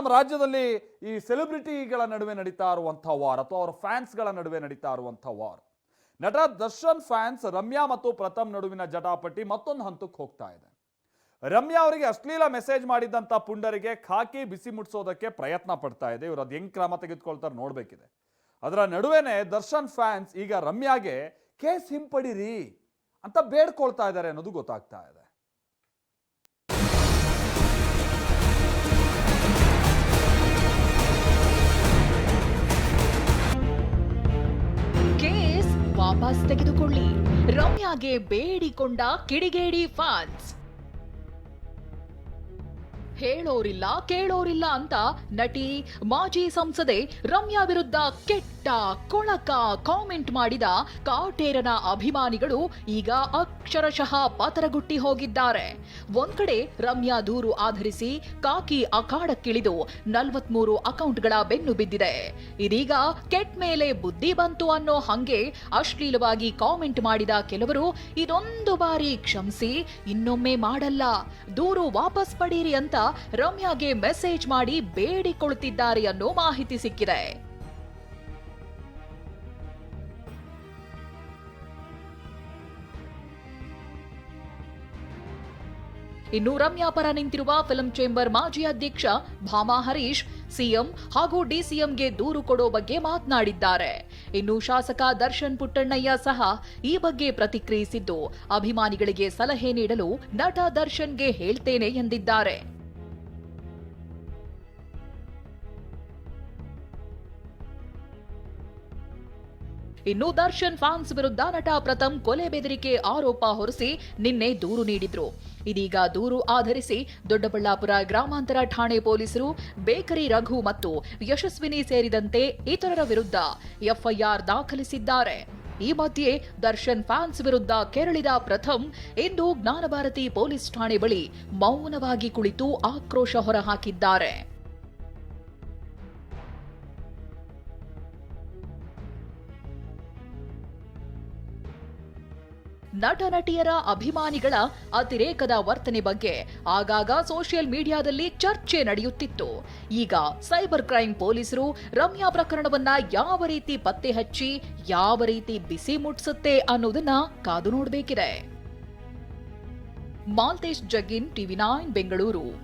ನಮ್ಮ ರಾಜ್ಯದಲ್ಲಿ ಈ ಸೆಲೆಬ್ರಿಟಿಗಳ ನಡುವೆ ನಡೀತಾ ಇರುವಂಥ ವಾರ್ ಅಥವಾ ಅವರ ಫ್ಯಾನ್ಸ್ಗಳ ನಡುವೆ ನಡೀತಾ ಇರುವಂಥ ವಾರ್. ನಟ ದರ್ಶನ್ ಫ್ಯಾನ್ಸ್ ರಮ್ಯಾ ಮತ್ತು ಪ್ರಥಮ್ ನಡುವಿನ ಜಟಾಪಟಿ ಮತ್ತೊಂದು ಹಂತಕ್ಕೆ ಹೋಗ್ತಾ ಇದೆ. ರಮ್ಯಾ ಅವರಿಗೆ ಅಶ್ಲೀಲ ಮೆಸೇಜ್ ಮಾಡಿದ್ದಂಥ ಪುಂಡರಿಗೆ ಖಾಕಿ ಬಿಸಿ ಮುಟ್ಸೋದಕ್ಕೆ ಪ್ರಯತ್ನ ಪಡ್ತಾ ಇದೆ. ಇವರು ಅದು ಹೆಂಗ್ ಕ್ರಮ ತೆಗೆದುಕೊಳ್ತಾರೆ ನೋಡ್ಬೇಕಿದೆ. ಅದರ ನಡುವೆನೆ ದರ್ಶನ್ ಫ್ಯಾನ್ಸ್ ಈಗ ರಮ್ಯಾಗೆ, ಕೇಸ್ ಹಿಂಪಡಿರಿ ಅಂತ ಬೇಡ್ಕೊಳ್ತಾ ಇದ್ದಾರೆ ಅನ್ನೋದು ಗೊತ್ತಾಗ್ತಾ ಇದೆ. ವಾಪಸ್ ತೆಗೆದುಕೊಳ್ಳಿ. ರಮ್ಯಾಗೆ ಬೇಡಿಕೊಂಡ ಕಿಡಿಗೇಡಿ ಫ್ಯಾನ್ಸ್ ಹೇಳೋರಿಲ್ಲ, ಕೇಳೋರಿಲ್ಲ ಅಂತ ನಟಿ, ಮಾಜಿ ಸಂಸದೆ ರಮ್ಯಾ ವಿರುದ್ಧ ಕೆಟ್ಟ ಕೊಳಕ ಕಾಮೆಂಟ್ ಮಾಡಿದ ಕಾಟೇರನ ಅಭಿಮಾನಿಗಳು ಈಗ ಅಕ್ಷರಶಃ ಪಾತರಗುಟ್ಟಿ ಹೋಗಿದ್ದಾರೆ. ಒಂದ್ ಕಡೆ ರಮ್ಯಾ ದೂರು ಆಧರಿಸಿ ಕಾಕಿ ಅಖಾಡಕ್ಕಿಳಿದು ನಲವತ್ಮೂರು ಅಕೌಂಟ್ಗಳ ಬೆನ್ನು ಬಿದ್ದಿದೆ. ಇದೀಗ ಕೆಟ್ ಮೇಲೆ ಬುದ್ಧಿ ಬಂತು ಅನ್ನೋ ಹಂಗೆ ಅಶ್ಲೀಲವಾಗಿ ಕಾಮೆಂಟ್ ಮಾಡಿದ ಕೆಲವರು ಇದೊಂದು ಬಾರಿ ಕ್ಷಮಿಸಿ, ಇನ್ನೊಮ್ಮೆ ಮಾಡಲ್ಲ. ದೂರು ವಾಪಸ್ ಪಡೀರಿ ಅಂತ ರಮ್ಯಾಗೆ ಮೆಸೇಜ್ ಮಾಡಿ ಬೇಡಿಕೊಳ್ಳುತ್ತಿದ್ದಾರೆ ಅನ್ನೋ ಮಾಹಿತಿ ಸಿಕ್ಕಿದೆ. ಇನ್ನು ರಮ್ಯಾ ಪರ ನಿಂತಿರುವ ಫಿಲಂ ಚೇಂಬರ್ ಮಾಜಿ ಅಧ್ಯಕ್ಷ ಭಾಮಾ ಹರೀಶ್, ಸಿಎಂ ಹಾಗೂ ಡಿಸಿಎಂಗೆ ದೂರು ಕೊಡೋ ಬಗ್ಗೆ ಮಾತನಾಡಿದ್ದಾರೆ. ಇನ್ನು ಶಾಸಕ ದರ್ಶನ್ ಪುಟ್ಟಣ್ಣಯ್ಯ ಸಹ ಈ ಬಗ್ಗೆ ಪ್ರತಿಕ್ರಿಯಿಸಿದ್ದು, ಅಭಿಮಾನಿಗಳಿಗೆ ಸಲಹೆ ನೀಡಲು ನಟ ದರ್ಶನ್ಗೆ ಹೇಳ್ತೇನೆ ಎಂದಿದ್ದಾರೆ. ಇನ್ನು ದರ್ಶನ್ ಫ್ಯಾನ್ಸ್ ವಿರುದ್ಧ ನಟ ಪ್ರಥಮ್ ಕೊಲೆ ಬೆದರಿಕೆ ಆರೋಪ ಹೊರಿಸಿ ನಿನ್ನೆ ದೂರು ನೀಡಿದ್ರು. ಇದೀಗ ದೂರು ಆಧರಿಸಿ ದೊಡ್ಡಬಳ್ಳಾಪುರ ಗ್ರಾಮಾಂತರ ಠಾಣೆ ಪೊಲೀಸರು, ಬೇಕರಿ ರಘು ಮತ್ತು ಯಶಸ್ವಿನಿ ಸೇರಿದಂತೆ ಇತರರ ವಿರುದ್ಧ ಎಫ್ಐಆರ್ ದಾಖಲಿಸಿದ್ದಾರೆ. ಈ ಮಧ್ಯೆ ದರ್ಶನ್ ಫ್ಯಾನ್ಸ್ ವಿರುದ್ಧ ಕೆರಳಿದ ಪ್ರಥಮ್ ಇಂದು ಜ್ಞಾನಭಾರತಿ ಪೊಲೀಸ್ ಠಾಣೆ ಬಳಿ ಮೌನವಾಗಿ ಕುಳಿತು ಆಕ್ರೋಶ ಹೊರಹಾಕಿದ್ದಾರೆ. ನಟ ನಟಿಯರ ಅಭಿಮಾನಿಗಳ ಅತಿರೇಕದ ವರ್ತನೆ ಬಗ್ಗೆ ಆಗಾಗ ಸೋಷಿಯಲ್ ಮೀಡಿಯಾದಲ್ಲಿ ಚರ್ಚೆ ನಡೆಯುತ್ತಿತ್ತು. ಈಗ ಸೈಬರ್ ಕ್ರೈಂ ಪೊಲೀಸರು ರಮ್ಯಾ ಪ್ರಕರಣವನ್ನ ಯಾವ ರೀತಿ ಪತ್ತೆ ಹಚ್ಚಿ, ಯಾವ ರೀತಿ ಬಿಸಿ ಮುಟ್ಸುತ್ತೆ ಅನ್ನೋದನ್ನ ಕಾದು ನೋಡಬೇಕಿದೆ. Malthesh Jaggin, TV nine, Bengaluru.